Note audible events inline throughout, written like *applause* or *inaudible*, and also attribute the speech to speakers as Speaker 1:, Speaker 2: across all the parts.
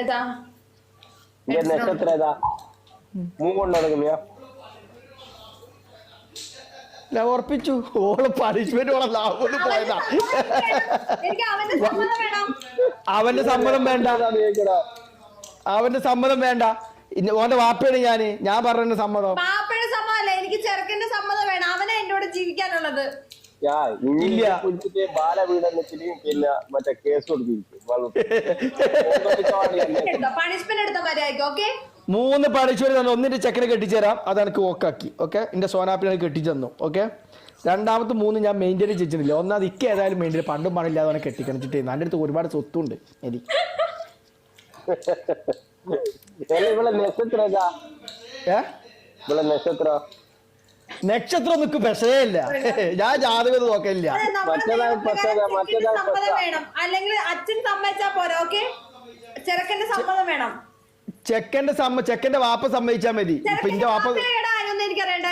Speaker 1: ஏதா മൂ കൊണ്ട് തുടങ്ങുന്നയാ
Speaker 2: ഞാൻ ഉറപ്പിച്ചു. ഓൾ പണിഷ്മെന്റ് ഓളെ ലാഭം പോയതാ.
Speaker 3: എനിക്ക് അവന്റെ സമ്മതം വേണം.
Speaker 2: അവന്റെ സമ്മതം വേണ്ട. അവന്റെ സമ്മതം വേണ്ട. ഓന്റെ വാപ്പയാണ് ഞാൻ. ഞാൻ പറഞ്ഞ സമ്മതം.
Speaker 3: എനിക്ക് ചെറുക്കന്റെ സമ്മതം വേണം. അവനെ എന്നോട് കൂടെ ജീവിക്കാനുള്ളത്.
Speaker 1: പിന്നെ മറ്റേ കേസ് കൊടുത്തിരിക്കും. *laughs*
Speaker 2: മൂന്ന് പണിഷ്മെന്റ് തന്നെ. ഒന്നിന്റെ ചെക്കനെ കെട്ടിച്ചേരാം. അത് എനിക്ക് ഓക്കാക്കി ഓക്കെ എന്റെ സോനാപ്പിനെ കെട്ടിച്ചു തന്നു ഓക്കെ രണ്ടാമത്തെ മൂന്ന് ഞാൻ മെയിന്റെയിൻ ചെയ്തിട്ടില്ല. ഒന്നാമത് ഇക്ക ഏതായാലും മെയിന്റെയിൻ പണ്ടും പണില്ലാതെ അവനെ കെട്ടിക്കണിച്ചിട്ട്. എന്റെ അടുത്ത് ഒരുപാട് സ്വത്തുണ്ട് എനിക്ക് ഏ?
Speaker 1: ഇവിടെ നക്ഷത്രം?
Speaker 2: നക്ഷത്രം നിൽക്കും പെശേ ഇല്ല ഞാൻ ജാതകം
Speaker 3: നോക്കില്ല അല്ലെങ്കിൽ അച്ഛൻ സമ്മതിച്ചാ പോരാ ഓക്കെ? ചെറുക്കന്റെ സമ്മതം വേണം.
Speaker 2: ചെക്കന്റെ സമ്മ ചെക്കന്റെ വാപ്പ സമ്മതിച്ചാ മതി. പിന്നെ വാപ്പ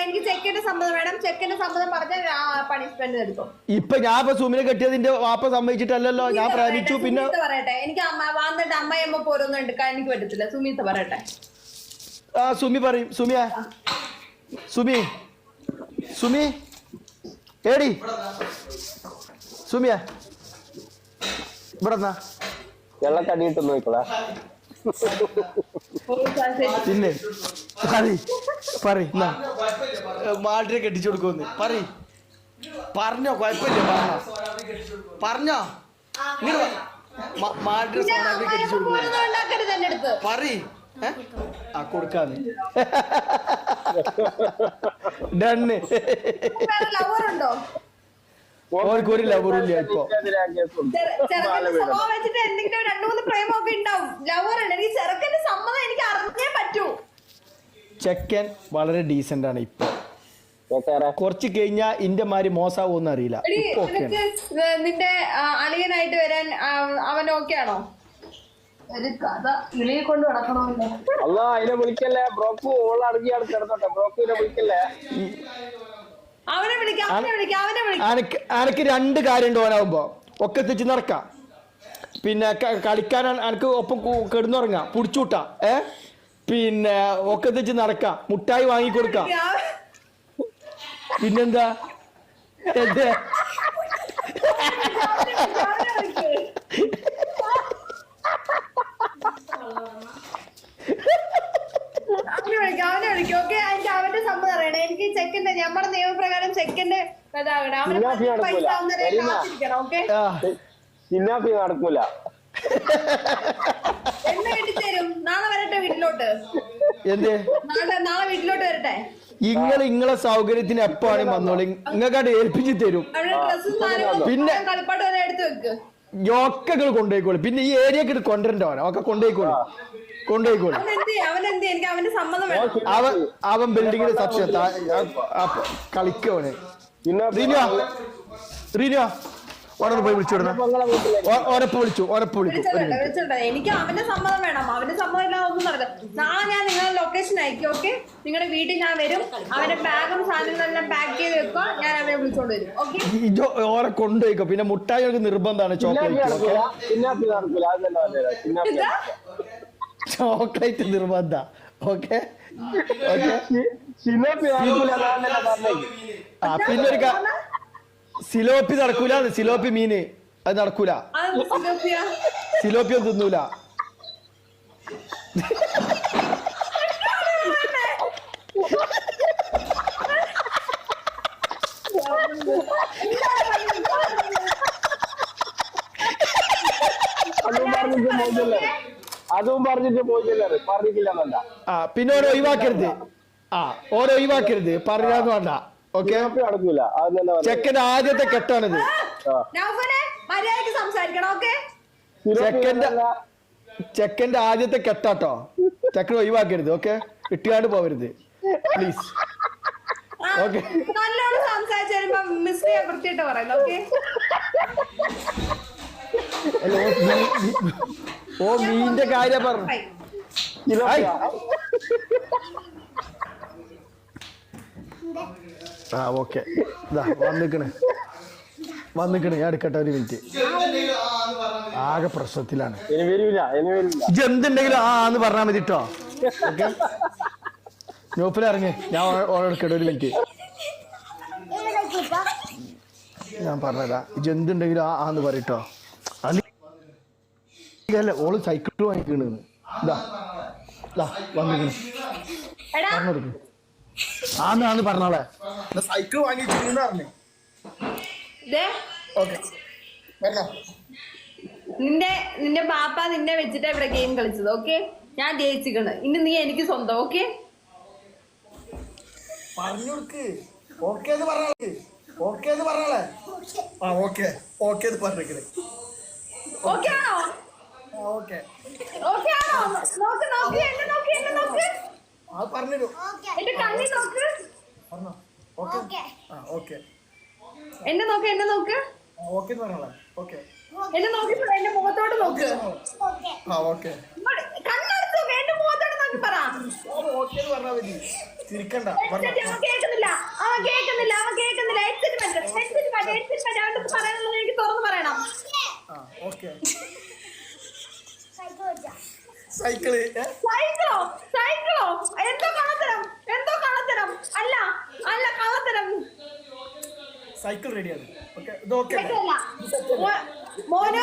Speaker 3: എനിക്ക് ചെക്കന്റെ സമ്മതം വേണം. ചെക്കന്റെ സമ്മതം പറഞ്ഞാൽ പണിഷ്മെന്റ് എടുക്കും.
Speaker 2: ഇപ്പൊ ഞാൻ ഇപ്പൊ സുമിനെ കെട്ടിയത് ഇന്റെ വാപ്പ സമ്മതിച്ചിട്ടല്ലല്ലോ. ഞാൻ പ്രേമിച്ചു. പിന്നെ
Speaker 3: പറയട്ടെ. എനിക്ക് അമ്മ വന്നിട്ട് അമ്മയമ്മ പോരൊന്നും എടുക്കാൻ എനിക്ക് പറ്റത്തില്ല. സുമി പറയട്ടെ.
Speaker 2: ആ സുമി പറയും. സുമിയ. സുമി സുമി? ഏടി സുമിയ? ഇവിടെന്നാ? വെള്ളം
Speaker 1: വെള്ളത്തടിയിട്ട് നോക്കളാ
Speaker 2: പിന്നെ? പറി പറ മാട്ടിനെ കെട്ടിച്ചു കൊടുക്കുമെന്ന്. പറ പറഞ്ഞോ കുഴപ്പമില്ല പറഞ്ഞോ. പറഞ്ഞോ. മാട്ടിനെ സോനാപ്പിനെ കെട്ടിച്ചു
Speaker 3: കൊടുക്കുന്നു
Speaker 2: പറ? ആ കൊടുക്കാന്ന്. ഡണ്ണ്
Speaker 3: വേറെ ലവർ ഉണ്ടോ?
Speaker 2: ഓർക്ക് ഒരു ലവറും ഇല്ല ഇപ്പൊ.
Speaker 3: വെച്ചിട്ട് എന്തെങ്കിലും രണ്ടു മൂന്ന് ഉണ്ടാവും. ലവർ എനിക്ക് ചെറുക്കന്റെ സമ്മതം എനിക്ക് അറിഞ്ഞേ പറ്റൂ.
Speaker 2: ചെക്കൻ വളരെ ഡീസന്റ് ആണ് ഇപ്പൊ. കുറച്ച് കഴിഞ്ഞാ ഇന്റെ മാതിരി മോശമാവോന്ന് അറിയില്ല.
Speaker 3: നിന്റെ അളിയനായിട്ട് വരാൻ അവൻ ഓക്കെ ആണോ? ഒരു കഥ കൊണ്ട്
Speaker 1: അല്ല അതിനെ വിളിക്കല്ലേ? ബ്രോക്കു ഓൾ അടങ്ങി കിടന്നോട്ടെ. ബ്രോക്കുവിനെ വിളിക്കല്ലേ?
Speaker 3: അവനെ വിളിക്കാം അവനെ വിളിക്കാം അവനെ വിളിക്കാം.
Speaker 2: അനക്ക് അനക്ക് രണ്ട് കാര്യം ഉണ്ട് ഓനാവുമ്പോ ഒക്കെ തിരിച്ചു നടക്കാം. പിന്നെ ക- കളിക്കാൻ അനക്ക് ഒപ്പം കു- കിടന്നുറങ്ങാം. പുടിച്ചൂട്ടാ. ഏ? പിന്നെ ഒക്കെ തിരിച്ചു നടക്കാം. മുട്ടായി വാങ്ങി കൊടുക്കാം. പിന്നെന്താ? എന്തേ?
Speaker 3: അവനെ ഓക്കെ എനിക്ക് അവന്റെ സമ്മതം അറിയണം. എനിക്ക് ചെക്കന്റെ നമ്മുടെ നിയമപ്രകാരം ചെക്കന്റെ ഇതാകണം അവനെ
Speaker 1: ഇന്നാ ഫീ
Speaker 3: പൈസ ആവുന്നവരെ കാത്തിരിക്കണം ഓക്കെ?
Speaker 2: ആ.
Speaker 1: ചിന്നാപ്പി നടക്കൂല.
Speaker 3: എന്ന് കെട്ടിച്ചേരും നാളെ വരട്ടെ വീട്ടിലോട്ട്.
Speaker 2: എന്തേ?
Speaker 3: നാളെ നാളെ വീട്ടിലോട്ട് വരട്ടെ.
Speaker 2: ഇങ്ങൾ ഇങ്ങളെ സൗകര്യത്തിന് എപ്പോഴാണ് വന്നോളി. ഇങ്ങക്കാണ്ട് ഏൽപ്പിച്ചു തരും. പിന്നെ-
Speaker 3: കളിപ്പാട്ട് വരെ എടുത്ത് വെക്ക്.
Speaker 2: ഒക്കെ നിങ്ങൾ കൊണ്ടുപോയിക്കോളൂ പിന്നെ ഈ ഏരിയക്ക് കൊണ്ടുവരണ്ടോ ഒക്കെ കൊണ്ടുപോയിക്കോളൂ. കൊണ്ടുപോയിക്കോളൂ.
Speaker 3: അവൻ എന്ത് ചെയ്യും? അവൻ എന്ത് ചെയ്യും? എനിക്ക് അവന്റെ സമ്മതം വേണം.
Speaker 2: അവൻ അവൻ ബിൽഡിങ്ങിന് സത്യം കളിക്കവന് പോയി വിളിച്ചു ഓരപ്പ് വിളിച്ചു ഓരപ്പ് വിളിക്കും.
Speaker 3: എനിക്ക് അവന്റെ സമ്മതം വേണം. അവന്റെ സമ്മതം ഇല്ലാതെ ഒന്നും നടക്കും നാളെ ഞാൻ നിങ്ങളുടെ ലൊക്കേഷൻ അയക്കും ഓക്കെ നിങ്ങളുടെ വീട്ടിൽ ഞാൻ വരും. അവന്റെ ബാഗും സാധനങ്ങളെല്ലാം പാക്ക് ചെയ്ത് വെക്കുക ഞാൻ അവനെ വിളിച്ചോണ്ട് വരും ഓക്കെ
Speaker 2: ഓരെ കൊണ്ടുപോയിക്കോ. പിന്നെ മുട്ടായി നിർബന്ധമാണ് ചോക്ലേറ്റ് ചോക്ലേറ്റ് നിർബന്ധ. ഓക്കെ? സിലോപ്പി നടക്കൂല സിലോപ്പി മീന്. അത് നടക്കൂല.
Speaker 3: അത് സിലോപ്പിയ?
Speaker 2: സിലോപ്പി ഒന്നും തിന്നൂല.
Speaker 1: അതും പോയില്ലേ അതും പറഞ്ഞിട്ട് പോയില്ലേ പറഞ്ഞിട്ടില്ല എന്നല്ല.
Speaker 2: ആ പിന്നെ ഓരോ ഒഴിവാക്കരുത്. ആ ഓരോ ഒഴിവാക്കരുത്. പറഞ്ഞാന്ന് വേണ്ട. ഓക്കെ?
Speaker 1: നടക്കൂല.
Speaker 2: ചെക്കന്റെ ആദ്യത്തെ കെട്ടാണിത്.
Speaker 3: ചെക്കന്റെ മര്യാദയ്ക്ക് സംസാരിക്കണം ഓക്കെ?
Speaker 1: നടക്കൂല.
Speaker 2: ചെക്കന്റെ ആദ്യത്തെ കെട്ടാട്ടോ. ചെക്കൻ ഒഴിവാക്കരുത് ഓക്കെ? ഇട്ടിയാണ്ട് പോവരുത്. Please okay?
Speaker 3: നല്ലോണം സംസാരിച്ചു വരുമ്പോ മിസ് വൃത്തിയിട്ട് പറയുന്നത് ഓക്കെ?
Speaker 2: ഓ മീന്റെ കാര്യം പറഞ്ഞു? ആ ഓക്കെ. ഇതാ വന്നിക്കണ്. വന്നിക്കണ്. ഞാൻ എടുക്കട്ടെ ഒരു മിനിറ്റ്. ആകെ പ്രശ്നത്തിലാണ്. ഇജ് എന്തുണ്ടെങ്കിലും ആ എന്ന് പറഞ്ഞാൽ മതി കേട്ടോ ഓക്കെ? ഗ്രൂപ്പിൽ ഇറങ്ങി. ഞാൻ ഓർഡർ എടുക്കട്ടെ ഒരു മിനിറ്റ്. ഞാൻ പറഞ്ഞതാ. ഇജ് എന്തുണ്ടെങ്കിലും ആ ആന്ന് പറയട്ടോ അല്ല? ഓൾ സൈക്കിൾ വാങ്ങിക്കണ് ഇതാ ഇതാ വന്നിക്കണ്
Speaker 3: എടാ.
Speaker 2: പറഞ്ഞെടുക്ക്. ആന്ന് ആന്ന് പറഞ്ഞോളെ സൈക്കിൾ വാങ്ങിച്ചിരുന്നു പറഞ്ഞു. ഓക്കെ.
Speaker 3: നിന്റെ നിന്റെ പാപ്പ നിന്നെ വെച്ചിട്ടാ ഇവിടെ ഗെയിം കളിച്ചത് ഓക്കെ ഞാൻ ജയിച്ചിക്കണ്. ഇനി നീ എനിക്ക് സ്വന്തം ഓക്കെ
Speaker 2: പറഞ്ഞു കൊടുക്ക് ഓക്കെ പറഞ്ഞാളെ ഓക്കെ പറഞ്ഞാളെ ആ ഓക്കെ ഓക്കെ പറഞ്ഞേക്കണേ
Speaker 3: ഓക്കെ ആണോ?
Speaker 2: ഓക്കെ
Speaker 3: ഓക്കെ ആണോ? നോക്ക് നോക്ക് എന്നെ നോക്ക് എന്നെ നോക്ക്.
Speaker 2: ആ പറഞ്ഞു
Speaker 3: എന്റെ കണ്ണി നോക്ക്.
Speaker 2: പറഞ്ഞോ. ഓക്കെ ആ ഓക്കെ
Speaker 3: എന്നെ നോക്ക് എന്നെ നോക്ക്.
Speaker 2: ഓക്കെ എന്ന് പറഞ്ഞോളെ. ഓക്കെ
Speaker 3: എന്നെ നോക്കി എന്റെ മുഖത്തോട്ട് നോക്ക്.
Speaker 2: ആ ഓക്കെ
Speaker 3: ഇങ്ങോട്ട് കണ്ണടച്ച് നോക്ക് എന്റെ മുഖത്തോട്ട് നോക്കി പറ.
Speaker 2: ഓക്കെ എന്ന് പറഞ്ഞാൽ മതി.
Speaker 3: കേൾക്കുന്നില്ല. അവൻ കേൾക്കുന്നില്ല അവൻ കേൾക്കുന്നില്ല. ഹെഡ്സെറ്റ് പറ്റും ഹെഡ്സെറ്റ് പറ്റും ഹെഡ്സെറ്റ് പറ്റും അവന്റെ പറയാനുള്ളത് എനിക്ക് തുറന്ന് പറയണം
Speaker 2: ആ ഓക്കെ സൈക്കിൾ.
Speaker 3: സൈക്കിളോ? സൈക്കിളോ? എന്തോ കള്ളത്തരം? എന്തോ കള്ളത്തരം? അല്ല അല്ല കള്ളത്തരം.
Speaker 2: സൈക്കിൾ റെഡിയാണ്. ഓക്കെ ഇത് ഓക്കെ
Speaker 3: മോനോ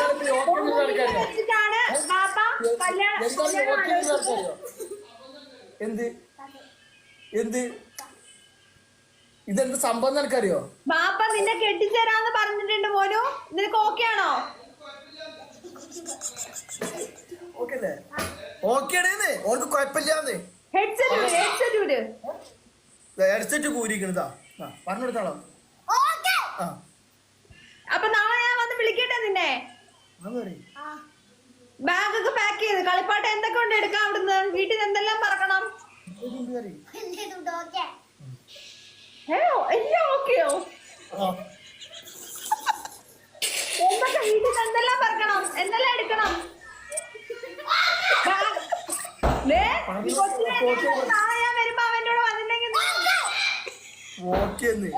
Speaker 3: വെച്ചിട്ടാണ് ബാപ്പ കല്യാണം
Speaker 2: എന്ത് എന്ത്? ഇതെന്ത് സംഭവം നിനക്കറിയോ
Speaker 3: ബാപ്പ നിന്നെ കെട്ടിച്ചേരാന്ന് പറഞ്ഞിട്ടുണ്ട് മോനു. നിനക്ക് ഓക്കെ ആണോ?
Speaker 2: ഓക്കെ അല്ലേ ഓക്കെ ആണേന്ന് ഓർക്ക് കുഴപ്പമില്ലാന്ന്.
Speaker 3: ഹെഡ്സെറ്റ് ഹെഡ്സെറ്റ് വിട്
Speaker 2: ഹെഡ്സെറ്റ് കൂരിക്കണതാ. ആ പറഞ്ഞു കൊടുത്താളോ ആ.
Speaker 3: അപ്പൊ നാളെ ഞാൻ വന്ന് വിളിക്കട്ടെ നിന്നെ?
Speaker 2: പറയും
Speaker 3: ബാഗൊക്കെ പാക്ക് ചെയ്ത്. കളിപ്പാട്ട് എന്തൊക്കെ ഉണ്ട് എടുക്കാം അവിടുന്ന്? വീട്ടിൽ എന്തെല്ലാം പറക്കണം? എല്ലാം ഓക്കെയോ എന്തൊക്കെ വീട്ടിൽ എന്തെല്ലാം പറക്കണം? എന്തെല്ലാം എടുക്കണം ബാഗ്. ദേ, ഈ കൊച്ചിനെ ഞാൻ നാളെ ഞാൻ വരുമ്പോ അവന്റെ കൂടെ വന്നിട്ടുണ്ടെങ്കിൽ നീ
Speaker 2: ഓക്കെ എന്ന്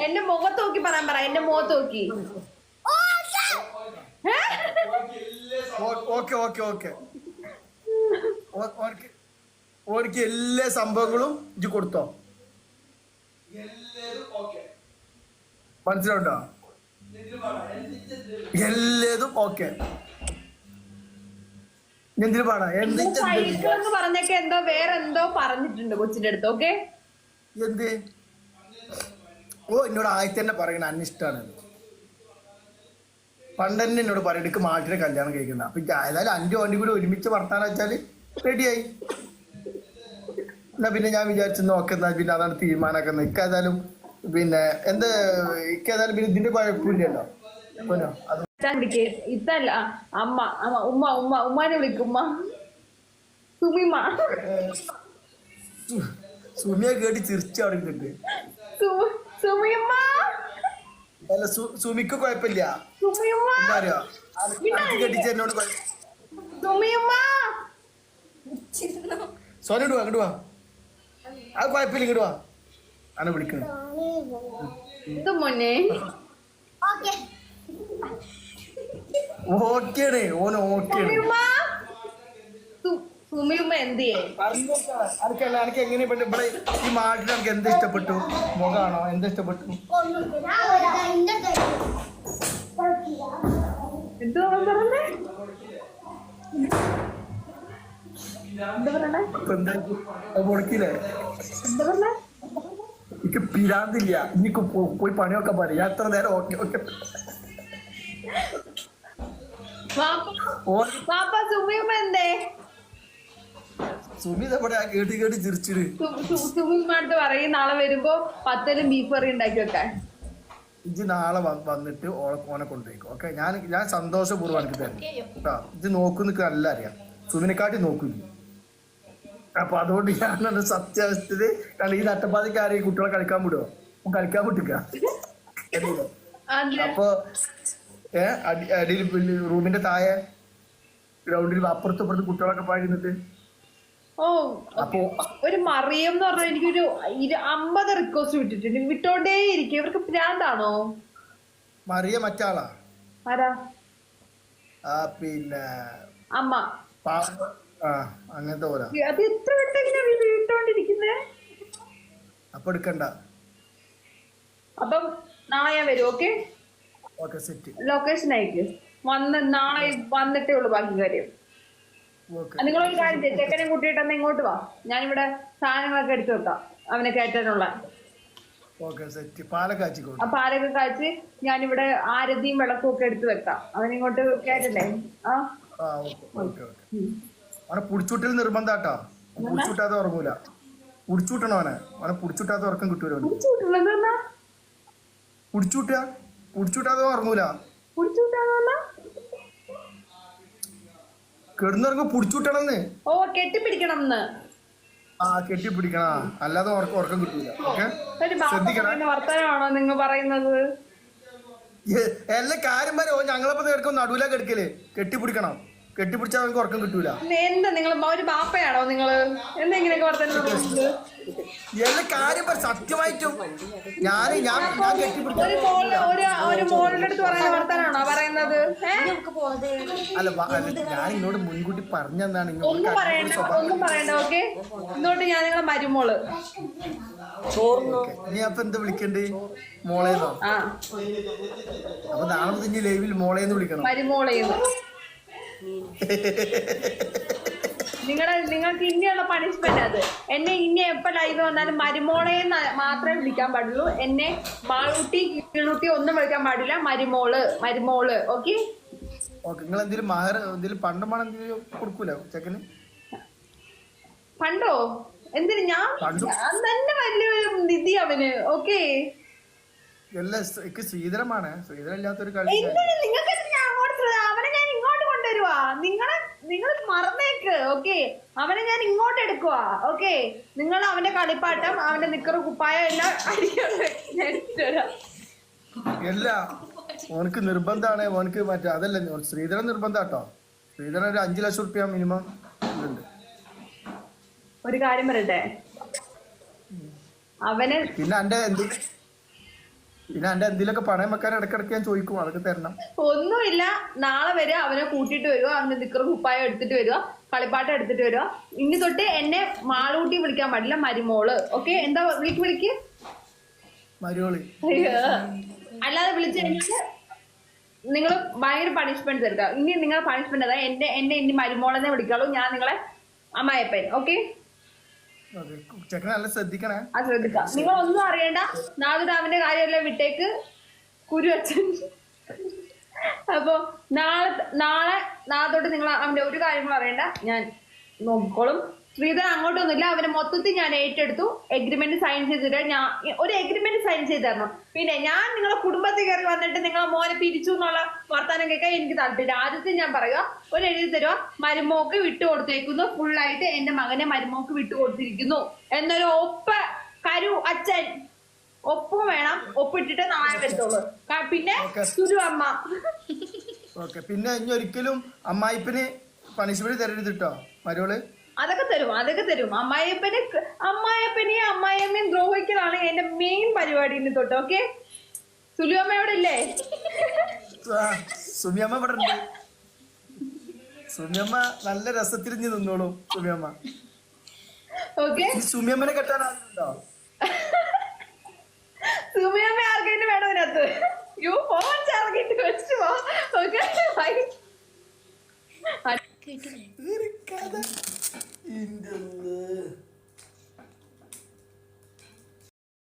Speaker 3: എന്റെ മുഖത്ത് നോക്കി പറയാൻ പറ എന്റെ മുഖത്ത് നോക്കി?
Speaker 2: ഓക്കെ. ഓക്കെ ഓക്കെ ഓർക്ക് ഓർക്ക് എല്ലാ സംഭവങ്ങളും ഇത് കൊടുത്തോ? മനസ്സിലുണ്ടോ എല്ലതും ഓക്കെ. എന്തിനു പാടാ?
Speaker 3: എന്ന് പറഞ്ഞൊക്കെ എന്തോ? വേറെ എന്തോ പറഞ്ഞിട്ടുണ്ട് കൊച്ചിന്റെ അടുത്ത് ഓക്കെ
Speaker 2: എന്ത്? ഓ എന്നോട് ആദ്യത്തെ തന്നെ പറയണ അന്നിഷ്ടാണ് പണ്ട് തന്നെ എന്നോട് പറയും എടുക്ക് മാട്ടിനെ കല്യാണം കഴിക്കുന്ന അപ്പൊ ഏതായാലും അഞ്ചു വണ്ടി കൂടി ഒരുമിച്ച് വർത്താനം വെച്ചാൽ റെഡിയായി. എന്നാ പിന്നെ ഞാൻ വിചാരിച്ചു നോക്കുന്ന പിന്നെ അതാണ് തീരുമാനമാക്കുന്നത് ഇക്കേതായാലും പിന്നെ എന്ത് ഇക്കേതായാലും പിന്നെ ഇതിന്റെ കുഴപ്പമില്ലല്ലോ. പോനോ അത്
Speaker 3: വിളിക്ക്. ഇതല്ല. അമ്മ. അമ്മ. ഉമ്മ ഉമ്മ. ഉമ്മാനെ വിളിക്കും ഉമ്മ. സുമിമ്മ
Speaker 2: സു- സുമിയെ കേട്ടി ചിരിച്ചു
Speaker 3: സു- സുമിയമ്മ
Speaker 2: അല്ല സുമിക്ക് കുഴപ്പമില്ല. എന്താ അറിയോ? സോന ഇടുവാ ഇങ്ങോട്ട് വാ. അത് കുഴപ്പമില്ല ഇങ്ങോട്ട് വാ. ആണ് വിളിക്കണേ
Speaker 3: ഇത് മോനെ.
Speaker 2: ഓക്കേണ് ഓൻ
Speaker 3: സുമിയമ്മ എന്ത് ചെയ്യേ?
Speaker 2: അനക്ക് എങ്ങനെ ഇവിടെ ഈ മാട്ടിൽ എനിക്ക് എന്ത് ഇഷ്ടപ്പെട്ടു? മുഖമാണോ എന്ത് ഇഷ്ടപ്പെട്ടു?
Speaker 3: എന്ത് പറഞ്ഞേ?
Speaker 2: എനിക്ക് പിരാന്തില്ല. ഇനിക്ക് പോ- പോയി പണിയൊക്കെ പറയാ. എത്ര നേരം ഓക്കെ ഓക്കെ. സുമിത് എവിടെ ആ കേട്ട് കേട്ട് ചിരിച്ചിട്.
Speaker 3: അടുത്ത് പറയും നാളെ വരുമ്പോ പത്തലും ബീഫ് കറി ഉണ്ടാക്കി വെക്കാൻ.
Speaker 2: ഇജ് നാളെ വന്നിട്ട് ഓളെ ഓനെ കൊണ്ടുപോയിക്കോ. ഓക്കെ ഞാൻ ഞാൻ സന്തോഷപൂർവം എനിക്ക് തരാം. കേട്ടോ ഇജ്ജ് നോക്കുന്നിക്ക് നല്ല അറിയാം. സുമിനെക്കാട്ടി നോക്കില്ല അപ്പൊ അതുകൊണ്ട് ഞാൻ സത്യാവസ്ഥയിൽ കാരണം ഈ നട്ടപ്പാതിക്കാരെ കുട്ടികളെ കളിക്കാൻ വിടുവോ? കളിക്കാൻ വിട്ടിക്ക? അപ്പൊ അടിയിൽ റൂമിന്റെ താഴെ ഗ്രൗണ്ടിൽ അപ്പുറത്തും അപ്പുറത്ത് കുട്ടികളൊക്കെ പാടുന്നിട്ട്
Speaker 3: ഓ
Speaker 2: അപ്പോ
Speaker 3: ഒരു മറിയം എന്ന് പറഞ്ഞാൽ എനിക്കൊരു അമ്പത് റിക്വസ്റ്റ് വിട്ടിട്ടുണ്ട്. വിട്ടോണ്ടേ ഇരിക്കും ഇവർക്ക് ഭ്രാന്താണോ
Speaker 2: മറിയ മറ്റാളാ?
Speaker 3: ആരാ?
Speaker 2: ആ പിന്നെ
Speaker 3: അമ്മ.
Speaker 2: ആ അങ്ങനത്തെ പോലെ.
Speaker 3: അത് എത്ര വട്ടം വിട്ടോണ്ടിരിക്കുന്നേ?
Speaker 2: അപ്പൊ എടുക്കണ്ട.
Speaker 3: അപ്പം നാളെ ഞാൻ വരും ഓക്കെ? ലൊക്കേഷൻ അയക്ക് വന്ന് നാളെ വന്നിട്ടേ ഉള്ളൂ ബാക്കി കാര്യം.
Speaker 2: ഓക്കെ
Speaker 3: നിങ്ങളൊരു കാര്യം ചെക്കനെ കൂട്ടിയിട്ടന്ന് ഇങ്ങോട്ട് വാ. ഞാനിവിടെ സാധനങ്ങളൊക്കെ എടുത്തു വെക്കാം. അവനെ കയറ്റാനുള്ള.
Speaker 2: പാലൊക്കെ
Speaker 3: കാച്ചി ഞാനിവിടെ ആരതിയും വിളക്കും ഒക്കെ എടുത്തു വെക്കാം. അവനിങ്ങോട്ട് കയറ്റണ്ടേ? ആ?
Speaker 2: അവനെ പുടിച്ചുട്ടിൽ നിർബന്ധാട്ടോ. പുടിച്ചുട്ടാതെ ഉറങ്ങൂല. പുടിച്ചുട്ടണോ അവനെ. അവനെ പുടിച്ചുട്ടാതെ ഉറക്കം കിട്ടൂലോ അവന്. പുടിച്ചുവിട്ടാതെ ഉറങ്ങൂല? കിടന്നുറങ്ങും
Speaker 3: ഓ കെട്ടിപ്പിടിക്കണം
Speaker 2: ആ അല്ലാതെ ഉറക്കം ഉറക്കം കിട്ടൂല. ഓക്കെ? ശ്രദ്ധിക്കണം.
Speaker 3: വർത്തമാനമാണോ നിങ്ങൾ പറയുന്നത്?
Speaker 2: എല്ലാ കാര്യം പറയോ? ഞങ്ങളെ കിടക്കും നടുവിലാ കെടുക്കൽ. കെട്ടിപ്പിടിക്കണം. കെട്ടിപ്പിടിച്ചാൽ നിങ്ങൾക്ക് ഉറക്കം കിട്ടൂല.
Speaker 3: എന്താ നിങ്ങൾ ഒരു ബാപ്പയാണോ നിങ്ങൾ എന്താ ഇങ്ങനെയൊക്കെ വർത്തമാനം പറയുന്നത്
Speaker 2: എല്ലാ കാര്യം പറ സത്യമായിട്ടും ഞാൻ ഞാൻ ഞാൻ കെട്ടിപ്പിടിച്ച
Speaker 3: ഒരു മോൾ ഒരു ഒരു മോളുടെ അടുത്ത് പറയുന്ന വർത്താനാണോ പറയുന്നത്? ഏ?
Speaker 2: അല്ല വ- അല്ല, ഞാൻ ഇങ്ങോട്ട് മുൻകൂട്ടി പറഞ്ഞെന്നാണ്
Speaker 3: ഒന്നും പറയണ്ട ഒന്നും പറയണ്ട ഓക്കെ? ഇന്നോട്ട് ഞാൻ നിങ്ങളെ മരുമോൾ.
Speaker 2: നീ അപ്പൊ എന്താ വിളിക്കണ്ടേ? മോളേന്നോ?
Speaker 3: ആ.
Speaker 2: അപ്പൊ നാളെ മുതൽ ഇനി ലൈവിൽ മോളേന്ന് വിളിക്കണം.
Speaker 3: മരുമോളേന്ന്. *laughs* നിങ്ങളുടെ നിങ്ങൾക്ക് ഇനിയുള്ള പണിഷ്മെന്റ് അത്. എന്നെ ഇനി എപ്പോ ലൈവ് വന്നാലും മരുമോളെ മാത്രമേ വിളിക്കാൻ പാടുള്ളൂ. എന്നെ മാളൂട്ടി കീഴൂട്ടി ഒന്നും വിളിക്കാൻ പാടില്ല. മരുമോൾ മരുമോൾ. ഓക്കെ
Speaker 2: ഓക്കെ നിങ്ങൾ എന്തെങ്കിലും മഹർ എന്തെങ്കിലും പണ്ടും പണം എന്തെങ്കിലും കൊടുക്കൂല ചെക്കന്?
Speaker 3: പണ്ടോ? എന്തിന് ഞാൻ ഞാൻ തന്നെ വലിയൊരു നിധി അവന്. ഓക്കെ
Speaker 2: എല്ലാ ശ്രീധരമാണ്. ശ്രീധരം ഇല്ലാത്തൊരു കളി
Speaker 3: നിങ്ങൾക്ക് ഞാൻ അങ്ങോട്ട് ശ്ര- അവനെ ഞാൻ ഇങ്ങോട്ട് കൊണ്ടുവരുവാ നിങ്ങളെ നിങ്ങൾ മറന്നേക്ക് ഓക്കെ അവനെ ഞാൻ ഇങ്ങോട്ട് എടുക്കുവാ ഓക്കെ നിങ്ങൾ അവന്റെ കളിപ്പാട്ടം അവന്റെ നിക്കറ് കുപ്പായം എല്ലാം.
Speaker 2: എല്ലാ ഓനക്ക് നിർബന്ധമാണ് ഓനക്ക് മറ്റേ അതല്ല ശ്രീധരൻ നിർബന്ധം കേട്ടോ ശ്രീധരൻ ഒരു അഞ്ചു ലക്ഷം റുപ്യ മിനിമം ഉണ്ട്
Speaker 3: ഒരു കാര്യം പറയട്ടെ? അവന്
Speaker 2: പിന്നെ എന്റെ എന്ത് പിന്നെ എന്റെ എന്തിലൊക്കെ പണയം വെക്കാൻ ഇടക്കിടക്ക് ഞാൻ ചോദിക്കും അതൊക്കെ തരണം.
Speaker 3: ഒന്നുമില്ല. നാളെ വരെ അവനെ കൂട്ടിയിട്ട് വരുക അവന്റെ നിക്കറും കുപ്പായം എടുത്തിട്ട് വരിക കളിപ്പാട്ടം എടുത്തിട്ട് വരിക ഇനി തൊട്ട് എന്നെ മാളൂട്ടി വിളിക്കാൻ പാടില്ല മരുമോൾ. ഓക്കെ എന്താ വിളിക്ക് വിളിക്ക്? മരുമോൾ. അല്ലാതെ വിളിച്ചു കഴിഞ്ഞാൽ നിങ്ങൾ ഭയങ്കര പണിഷ്മെന്റ് തരുക ഇനി നിങ്ങളെ പണിഷ്മെന്റ് അതായത് എന്റെ എന്നെ ഇനി മരുമോളെന്നെ വിളിക്കാളൂ. ഞാൻ നിങ്ങളെ അമ്മായപ്പൻ ഓക്കെ നിങ്ങൾ ഒന്നും അറിയണ്ട. നാഗുദാമിന്റെ കാര്യമെല്ലാം വിട്ടേക്ക്. കുരു അച്ഛൻ. അപ്പൊ നാളെ നാളെ നാളെ തൊട്ട് നിങ്ങൾ അവന്റെ ഒരു കാര്യങ്ങളും അറിയണ്ട. ഞാൻ നോക്കിക്കോളും. ശ്രീധർ അങ്ങോട്ടൊന്നുമില്ല. അവന് മൊത്തത്തിൽ ഞാൻ ഏറ്റെടുത്തു. എഗ്രിമെന്റ് സൈൻ ചെയ്തിട്ട് ഞാൻ ഒരു എഗ്രിമെന്റ് സൈൻ ചെയ്ത് തരണം പിന്നെ ഞാൻ നിങ്ങളെ കുടുംബത്തിൽ കയറി വന്നിട്ട് നിങ്ങളെ മോനെ പിരിച്ചു എന്നുള്ള വർത്താനം കേൾക്കാൻ എനിക്ക് താല്പര്യം ആദ്യത്തെ ഞാൻ പറയുക ഒരു എഴുതി തരുക മരുമോക്ക് വിട്ടു കൊടുത്തേക്കുന്നു. ഫുള്ളായിട്ട് എന്റെ മകനെ മരുമോക്ക് വിട്ടു കൊടുത്തിരിക്കുന്നു. എന്നൊരു ഒപ്പ് കരു അച്ഛൻ. ഒപ്പും വേണം. ഒപ്പിട്ടിട്ട് നാളെ വരത്തുള്ളൂ. പിന്നെ സുരു അമ്മ.
Speaker 2: ഓക്കെ. പിന്നെ ഇനി ഒരിക്കലും അമ്മായിപ്പിന് പണിഷ്മെന്റ് തരരുത് കേട്ടോ മരുവൾ
Speaker 3: അതൊക്കെ തരും അതൊക്കെ തരും. അമ്മായിയപ്പനെ അമ്മായിയപ്പനെയും അമ്മായിയമ്മയും ദ്രോഹിക്കലാണ് എന്റെ മെയിൻ പരിപാടി ഇന്ന് തൊട്ട് ഓക്കെ സുലിയമ്മ എവിടെ ഇല്ലേ
Speaker 2: സുമിയമ്മ ഇവിടെ ഉണ്ട് സുമിയമ്മ നല്ല രസത്തിൽ നിന്നോളൂ സുമിയമ്മ
Speaker 3: ഓക്കെ
Speaker 2: സുമിയമ്മനെ കെട്ടാൻ ആളുണ്ടോ
Speaker 3: സുമിയമ്മ ആർക്കെങ്കിലും വേണം അതിനകത്ത് യു ഫോൺ ചാർക്കിട്ട് വെച്ചു ഓക്കെ ബൈ
Speaker 2: ഒരു in the